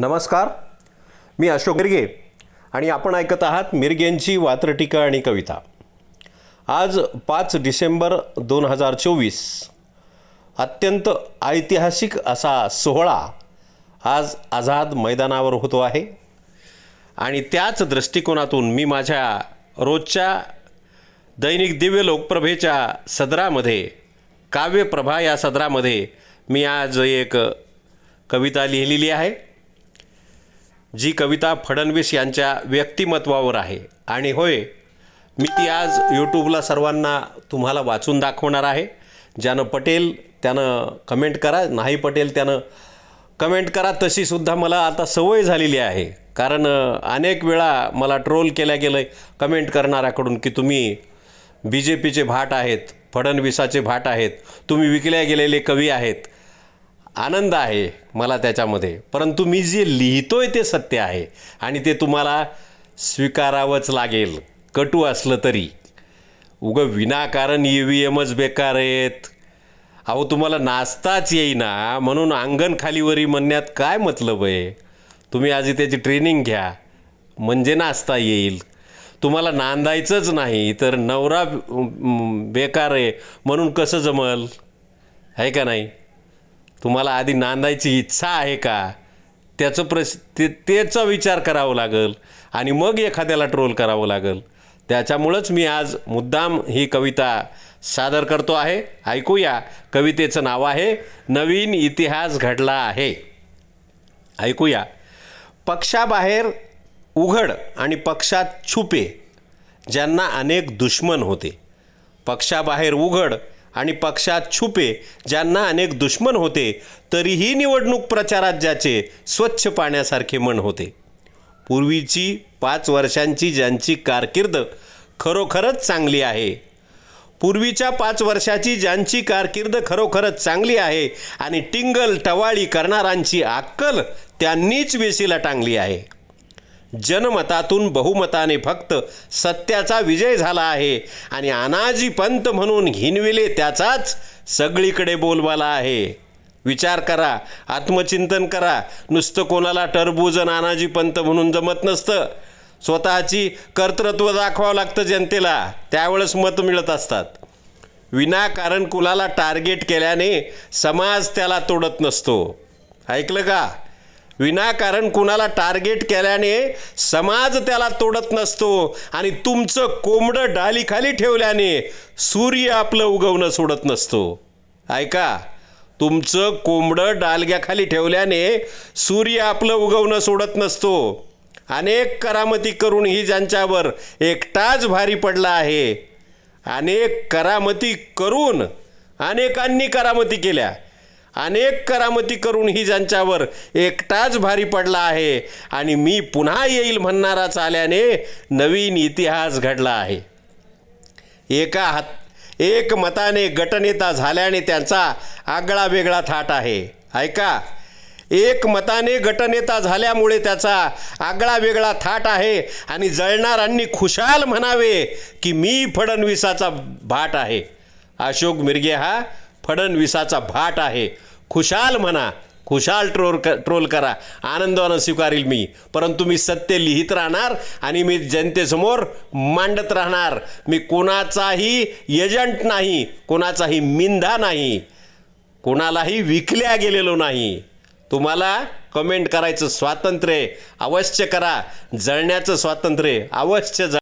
नमस्कार. मी अशोक मिरगे आणि आपण ऐकत आहात मिरगेंची वात्रटिका आणि कविता. आज पाच डिसेंबर दोन हजार चोवीस. अत्यंत ऐतिहासिक असा सोहळा आज आझाद मैदानावर होतो आहे. आणि त्याच दृष्टिकोनातून मी माझ्या रोजच्या दैनिक दिव्य लोकप्रभेच्या सदरामध्ये काव्यप्रभा या सदरामध्ये मी आज एक कविता लिहिलेली आहे. जी कविता फडणवीस यांच्या व्यक्तिमत्वावर आहे. आणि होय मी ती आज यूट्यूबला सर्वांना तुम्हाला वाचून दाखवणार आहे. ज्यानं पटेल त्यानं कमेंट करा नाही पटेल त्यानं कमेंट करा. तशीसुद्धा मला आता सवय झालेली आहे. कारण अनेक वेळा मला ट्रोल केल्या गेलं आहे कमेंट करणाऱ्याकडून की तुम्ही बी जे पीचे भाट आहेत फडणवीसाचे भाट आहेत तुम्ही विकल्या गेलेले कवी आहेत. आनंद आहे मला त्याच्यामध्ये. परंतु मी जे लिहितोय ते सत्य आहे आणि ते तुम्हाला स्वीकारावंच लागेल. कटू असलं तरी. उगं विनाकारण ई व्ही एमच बेकार आहेत. अहो तुम्हाला नाचताच येईना. म्हणून अंगण खालीवरी म्हणण्यात काय मतलब आहे? तुम्ही आधी त्याची ट्रेनिंग घ्या. म्हणजे नाचता येईल. तुम्हाला नांदायचंच नाही तर नवरा बेकार आहे. म्हणून कसं जमल? आहे का नाही? तुम्हाला आधी नांदायची इच्छा आहे का? त्याचं प्रश ते त्याचा विचार करावा लागेल आणि मग एखाद्याला ट्रोल करावं लागेल. त्याच्यामुळंच मी आज मुद्दाम ही कविता सादर करतो आहे. ऐकूया. कवितेचं नाव आहे नवीन इतिहास घडला आहे. ऐकूया. पक्षाबाहेर उघड आणि पक्षात छुपे ज्यांना अनेक दुश्मन होते. पक्षाबाहेर उघड आणि पक्षात छुपे ज्यांना अनेक दुश्मन होते तरीही निवडणूक प्रचारात ज्याचे स्वच्छ पाण्यासारखे मन होते. पूर्वीची पाच वर्षांची ज्यांची कारकीर्द खरोखरच चांगली आहे पूर्वीच्या पाच वर्षाची ज्यांची कारकीर्द खरोखरच चांगली आहे आणि टिंगल टवाळी करणाऱ्यांची अक्कल त्यांनीच वेशीला टांगली आहे. जनमतातून बहुमताने फक्त सत्याचा विजय झाला आहे. आणि अनाजी पंत म्हणून हिनविले त्याचाच सगळीकडे बोलबाला आहे. विचार करा आत्मचिंतन करा. नुसतं कोणाला टरबूज नानाजी पंत म्हणून जमत नसतं. स्वतःची कर्तृत्व दाखवावं लागतं जनतेला. त्यावेळेस मत मिळत असतात. विनाकारण कुणाला टार्गेट केल्याने समाज त्याला तोडत नसतो. ऐकलं का? विनाकारण कुणाला टार्गेट केल्याने समाज त्याला तोडत नसतो आणि तुमचं कोंबडं डालीखाली ठेवल्याने सूर्य आपलं उगवणं सोडत नसतो. ऐका तुमचं कोंबडं डालग्याखाली ठेवल्याने सूर्य आपलं उगवणं सोडत नसतो. अनेक करामती करूनही ज्यांच्यावर एकटाच भारी पडला आहे अनेक करामती करून अनेकांनी करामती केल्या. अनेक करामती करूनही ज्यांच्यावर एकटाच भारी पडला आहे. आणि मी पुन्हा येईल म्हणणाराच आल्याने नवीन इतिहास घडला आहे. एका हात एक मताने गटनेता झाल्याने त्यांचा आगळा वेगळा थाट आहे. ऐका एक मताने गटनेता झाल्यामुळे त्याचा आगळा वेगळा थाट आहे आणि जळणारांनी खुशाल म्हणावे की मी फडणवीसाचा भाट आहे. अशोक मिरगे हा फडणवीसाचा भाट आहे. खुशाल म्हणा खुशाल ट्रोल क ट्रोल करा. आनंदानं स्वीकारील मी. परंतु मी सत्य लिहित राहणार आणि मी जनतेसमोर मांडत राहणार. मी कोणाचाही एजंट नाही कोणाचाही मिंधा नाही. कोणालाही विकल्या गेलेलो नाही. तुम्हाला कमेंट करायचं स्वातंत्र्य अवश्य करा. जळण्याचं स्वातंत्र्य अवश्य जळ